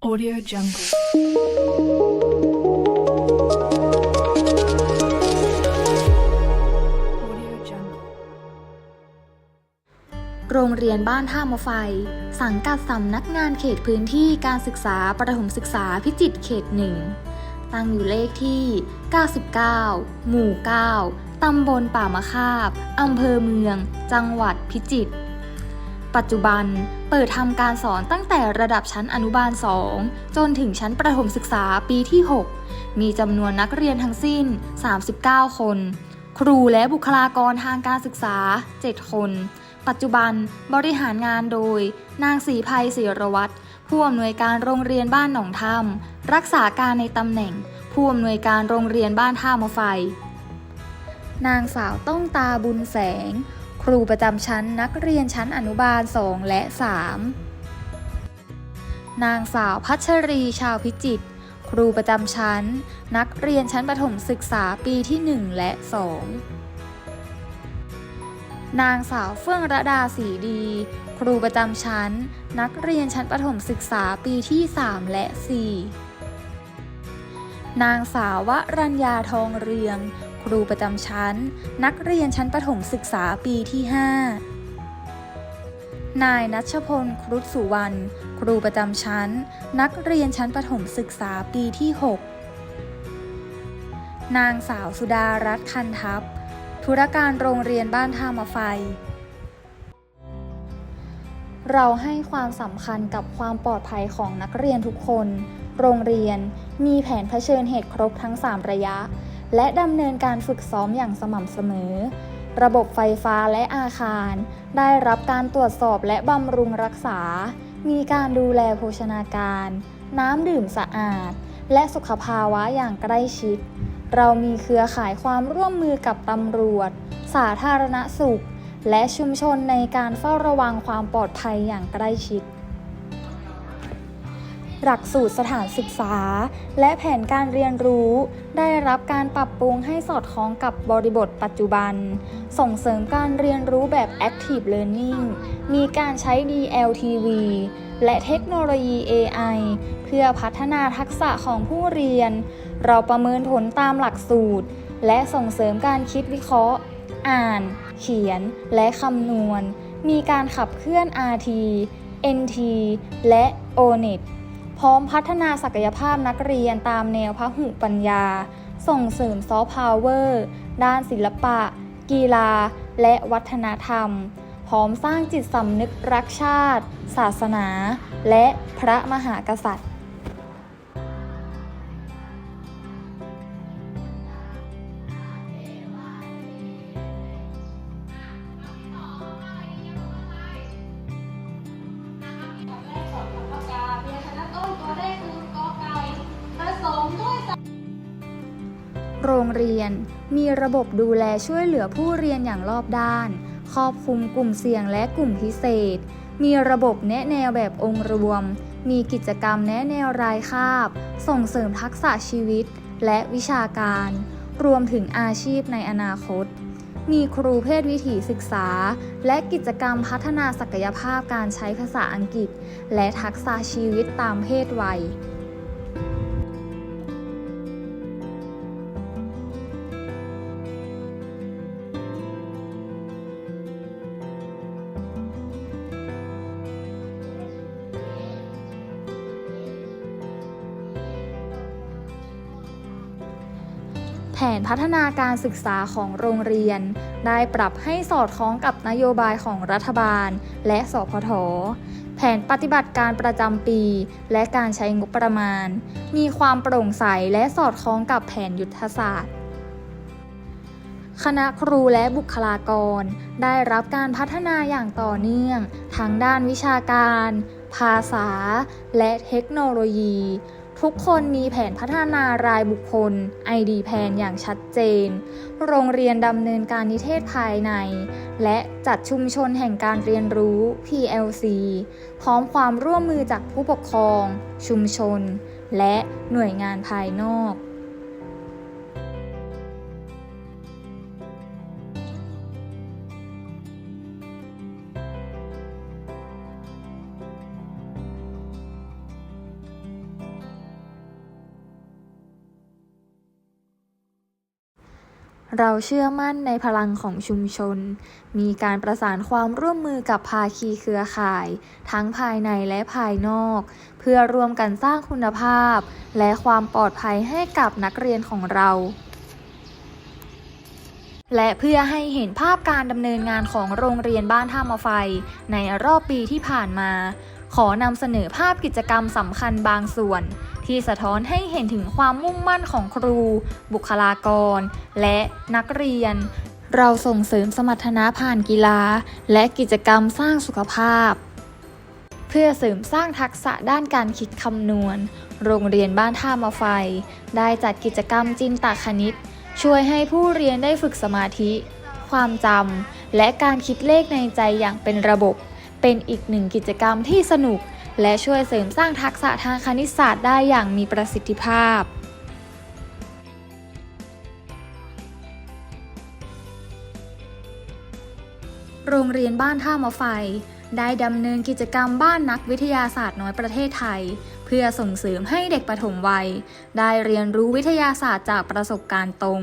Audio Jungle. โรงเรียนบ้านท่ามะไฟ สังกัดสำนักงานเขตพื้นที่การศึกษาประถมศึกษาพิจิตรเขตหนึ่ง ตั้งอยู่เลขที่ 99 หมู่ 9 ตำบลป่ามะคาบ อำเภอเมือง จังหวัดพิจิตร ปัจจุบันเปิดทำการสอนตั้งแต่ระดับชั้นอนุบาล 2 จนถึงชั้นประถมศึกษาปีที่ 6 มีจำนวนนักเรียนทั้งสิ้น 39 คน ครูและบุคลากรทางการศึกษา 7 คน ปัจจุบันบริหารงานโดย นางศรีภัยศิรวัตรผู้อำนวยการโรงเรียนบ้านหนองถ้ำรักษาการในตำแหน่ง ผู้อำนวยการโรงเรียนบ้านท่ามะไฟ นางสาวต้องตาบุญแสง รูประจำชั้นนักเรียนชั้นอนุบาล 2 และ 3 นางสาวพัชรีชาวพิจิตรครูประจำชั้น นักเรียนชั้นประถมศึกษาปีที่ 1 และ 2 นางสาวเฟื่องระดาศรีดี ครูประจำชั้น นักเรียนชั้นประถมศึกษาปีที่ 3 และ 4 นางสาววรัญญาทองเรือง ครูประจำชั้น นักเรียนชั้นประถมศึกษาปีที่ 5 นายนัชพล ครุฑสุวรรณ ครูประจำชั้น นักเรียนชั้นประถมศึกษาปีที่ 6 นางสาวสุดารัตน์คันทัพ ธุรการโรงเรียนบ้านท่ามะไฟเราให้ความสำคัญกับความปลอดภัยของนักเรียนทุกคน โรงเรียนมีแผนเผชิญเหตุครบทั้ง 3 ระยะ และดำเนินการฝึกซ้อมอย่างสม่ำเสมอ ระบบไฟฟ้าและอาคาร ได้รับการตรวจสอบและบำรุงรักษา มีการดูแลโภชนาการ น้ำดื่มสะอาด และสุขภาวะอย่างใกล้ชิด เรามีเครือข่ายความร่วมมือกับตำรวจ สาธารณสุข และชุมชนในการเฝ้าระวังความปลอดภัยอย่างใกล้ชิด หลักสูตรสถานศึกษา และแผนการเรียนรู้ ได้รับการปรับปรุงให้สอดคล้องกับบริบทปัจจุบัน ส่งเสริมการเรียนรู้แบบ Active Learning มีการใช้ DLTV และเทคโนโลยี AI เพื่อพัฒนาทักษะของผู้เรียน เราประเมินผลตามหลักสูตร และส่งเสริมการคิดวิเคราะห์ อ่าน เขียน และคำนวณ มีการขับเคลื่อน RT NT และ ONET พร้อมพัฒนาศักยภาพนักเรียนตามแนวพหุปัญญา ส่งเสริมซอฟต์พาวเวอร์ ด้านศิลปะ กีฬา และวัฒนธรรม พร้อมสร้างจิตสำนึกรักชาติ ศาสนา และพระมหากษัตริย์ โรงเรียน มีระบบดูแลช่วยเหลือผู้เรียนอย่างรอบด้าน ครอบคลุมกลุ่มเสี่ยงและกลุ่มพิเศษ มีระบบแนะแนวแบบองค์รวม มีกิจกรรมแนะแนวรายคาบ ส่งเสริมทักษะชีวิต และวิชาการ รวมถึงอาชีพในอนาคต มีครูเพศวิถีศึกษา และกิจกรรมพัฒนาศักยภาพการใช้ภาษาอังกฤษ และทักษะชีวิตตามเพศวัย แผนพัฒนาการศึกษาของโรงเรียน ได้ปรับให้สอดคล้องกับนโยบายของรัฐบาล และสพท แผนปฏิบัติการประจำปี และการใช้งบประมาณ มีความโปร่งใสและสอดคล้องกับแผนยุทธศาสตร์คณะครูและบุคลากร ได้รับการพัฒนาอย่างต่อเนื่อง ทั้งด้านวิชาการ ภาษา และเทคโนโลยี ทุกคนมีแผนพัฒนารายบุคคล ID แผนอย่างชัดเจน โรงเรียนดำเนินการนิเทศภายใน และจัดชุมชนแห่งการเรียนรู้ PLC พร้อมความร่วมมือจากผู้ปกครอง ชุมชน และหน่วยงานภายนอก เราเชื่อมั่นในพลังของชุมชน มีการประสานความร่วมมือกับภาคีเครือข่าย ทั้งภายในและภายนอก เพื่อร่วมกันสร้างคุณภาพ และความปลอดภัยให้กับนักเรียนของเรา และเพื่อให้เห็นภาพการดำเนินงานของโรงเรียนบ้านท่ามาไฟ ในรอบปีที่ผ่านมา ขอนำเสนอภาพกิจกรรมสำคัญบางส่วน ที่สะท้อนให้เห็นถึงความมุ่งมั่นของครู บุคลากร และนักเรียน เราส่งเสริมสมรรถนะผ่านกีฬา และกิจกรรมสร้างสุขภาพ เพื่อเสริมสร้างทักษะด้านการคิดคำนวณ โรงเรียนบ้านท่ามาไฟ ได้จัดกิจกรรมจินตคณิต ช่วยให้ผู้เรียนได้ฝึกสมาธิ ความจำและการคิดเลขในใจอย่างเป็นระบบ เป็นอีกหนึ่งกิจกรรมที่สนุก และช่วยเสริมสร้างทักษะทางคณิตศาสตร์ได้อย่างมีประสิทธิภาพโรงเรียนบ้านท่ามาไฟ ได้ดำเนินกิจกรรมบ้านนักวิทยาศาสตร์น้อยประเทศไทย เพื่อส่งเสริมให้เด็กปฐมวัย ได้เรียนรู้วิทยาศาสตร์จากประสบการณ์ตรง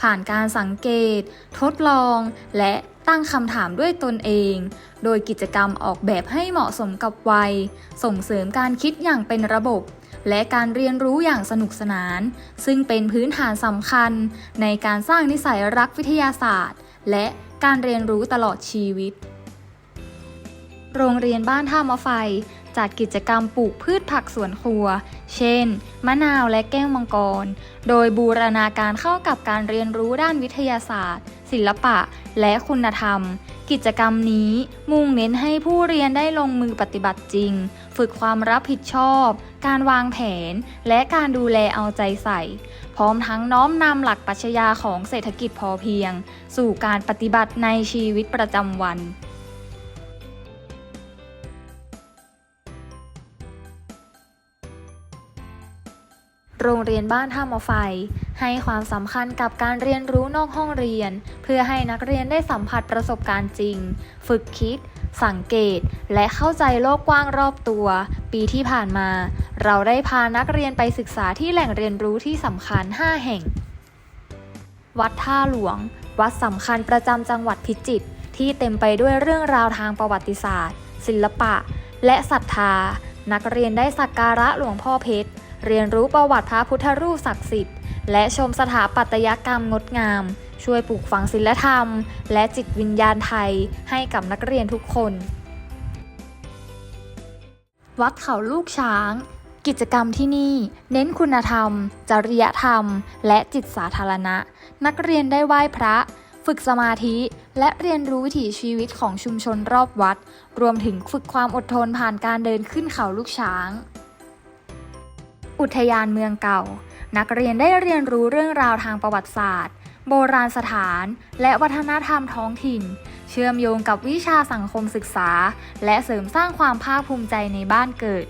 ผ่านการสังเกต ทดลอง และ ตั้งคำถามด้วยตนเอง โดยกิจกรรมออกแบบให้เหมาะสมกับวัย ส่งเสริมการคิดอย่างเป็นระบบ และการเรียนรู้อย่างสนุกสนาน ซึ่งเป็นพื้นฐานสำคัญ ในการสร้างนิสัยรักวิทยาศาสตร์ และการเรียนรู้ตลอดชีวิต โรงเรียนบ้านท่ามะไฟ จัดกิจกรรมปลูกพืชผักสวนครัว เช่น มะนาวและแก้วมังกร โดยบูรณาการเข้ากับการเรียนรู้ด้านวิทยาศาสตร์ ศิลปะ และคุณธรรม กิจกรรมนี้มุ่งเน้นให้ผู้เรียนได้ลงมือปฏิบัติจริง ฝึกความรับผิดชอบ การวางแผน และการดูแลเอาใจใส่ พร้อมทั้งน้อมนำหลักปรัชญาของเศรษฐกิจพอเพียง สู่การปฏิบัติในชีวิตประจำวัน โรงเรียนบ้านท่ามะไฟ ให้ความสำคัญกับการเรียนรู้นอกห้องเรียน เพื่อให้นักเรียนได้สัมผัสประสบการณ์จริง ฝึกคิด สังเกต และเข้าใจโลกกว้างรอบตัว ปีที่ผ่านมา เราได้พานักเรียนไปศึกษาที่แหล่งเรียนรู้ที่สำคัญ 5 แห่ง วัดท่าหลวง วัดสำคัญประจำจังหวัดพิจิตรที่เต็มไปด้วยเรื่องราวทางประวัติศาสตร์ ศิลปะ และศรัทธา นักเรียนได้สักการะหลวงพ่อเพชร เรียนรู้ประวัติพระพุทธรูปศักดิ์สิทธิ์ และชมสถาปัตยกรรมงดงาม ช่วยปลูกฝังศิลธรรม และจิตวิญญาณไทยให้กับนักเรียนทุกคน วัดเขาลูกช้าง กิจกรรมที่นี่ เน้นคุณธรรม จริยธรรม และจิตสาธารณะ นักเรียนได้ไหว้พระฝึกสมาธิและเรียนรู้วิถีชีวิตของชุมชนรอบวัด รวมถึงฝึกความอดทนผ่านการเดินขึ้นเขาลูกช้าง อุทยานเมืองเก่า นักเรียนได้เรียนรู้เรื่องราวทางประวัติศาสตร์ โบราณสถาน และวัฒนธรรมท้องถิ่น เชื่อมโยงกับวิชาสังคมศึกษา และเสริมสร้างความภาคภูมิใจในบ้านเกิด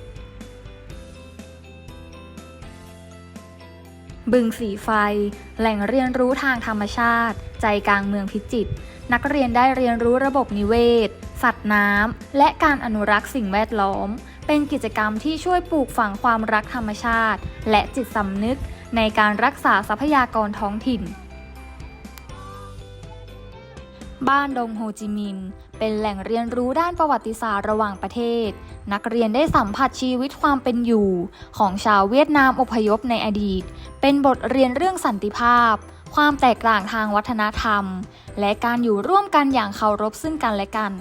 บึงสีไฟ แหล่งเรียนรู้ทางธรรมชาติ ใจกลางเมืองพิจิตรนักเรียนได้เรียนรู้ระบบนิเวศ สัตว์น้ำและการอนุรักษ์สิ่งแวดล้อม เป็นกิจกรรมที่ช่วยปลูกฝังความรักธรรมชาติ และจิตสำนึกในการรักษาทรัพยากรท้องถิ่น บ้านดงโฮจิมินห์เป็นแหล่งเรียนรู้ด้านประวัติศาสตร์ระหว่างประเทศ นักเรียนได้สัมผัสชีวิตความเป็นอยู่ ของชาวเวียดนามอพยพในอดีต เป็นบทเรียนเรื่องสันติภาพ ความแตกต่างทางวัฒนธรรม และการอยู่ร่วมกันอย่างเคารพซึ่งกันและกัน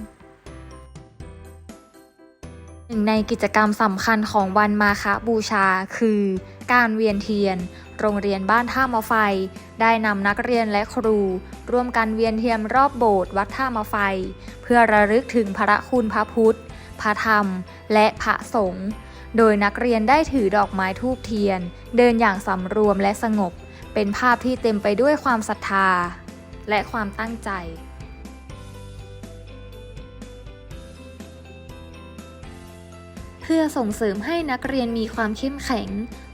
นึ่งในกิจกรรมสำคัญของวันมาฆบูชา คือการเวียนเทียน โรงเรียนบ้านท่ามะไฟ ได้นำนักเรียนและครู ร่วมกันเวียนเทียนรอบโบสถ์วัดท่ามะไฟ เพื่อระลึกถึงพระคุณพระพุทธ พระธรรม และพระสงฆ์โดยนักเรียนได้ถือดอกไม้ทูบเทียน เดินอย่างสำรวมและสงบ เป็นภาพที่เต็มไปด้วยความศรัทธา และความตั้งใจ พื่อส่งเสริมให้นักเรียนมีความเข้มแข็ง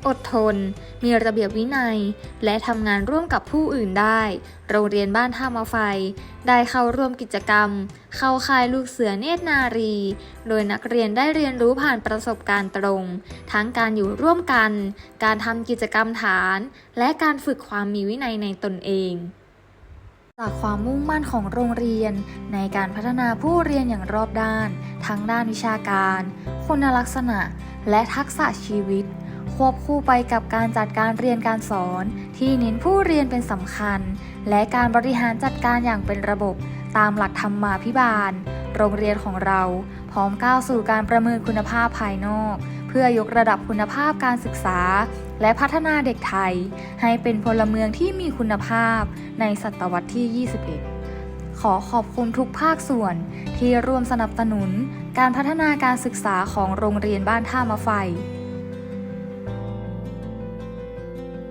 อดทน มีระเบียบวินัย และทำงานร่วมกับผู้อื่นได้ โรงเรียนบ้านท่ามาไฟ ได้เข้าร่วมกิจกรรม เข้าค่ายลูกเสือเนตรนารี โดยนักเรียนได้เรียนรู้ผ่านประสบการณ์ตรง ทั้งการอยู่ร่วมกัน การทำกิจกรรมฐาน และการฝึกความมีวินัยในตนเอง จากความมุ่งมั่นของโรงเรียน ในการพัฒนาผู้เรียนอย่างรอบด้าน ทั้งด้านวิชาการ คุณลักษณะ และทักษะชีวิต ควบคู่ไปกับการจัดการเรียนการสอน ที่เน้นผู้เรียนเป็นสำคัญ และการบริหารจัดการอย่างเป็นระบบ ตามหลักธรรมาภิบาล โรงเรียนของเรา พร้อมก้าวสู่การประเมินคุณภาพภายนอก เพื่อยกระดับคุณภาพการศึกษา และพัฒนาเด็กไทย ให้เป็นพลเมืองที่มีคุณภาพในศตวรรษที่ 21 ขอขอบคุณทุกภาคส่วนที่ร่วมสนับสนุนการพัฒนาการศึกษาของโรงเรียนบ้านท่ามะไฟ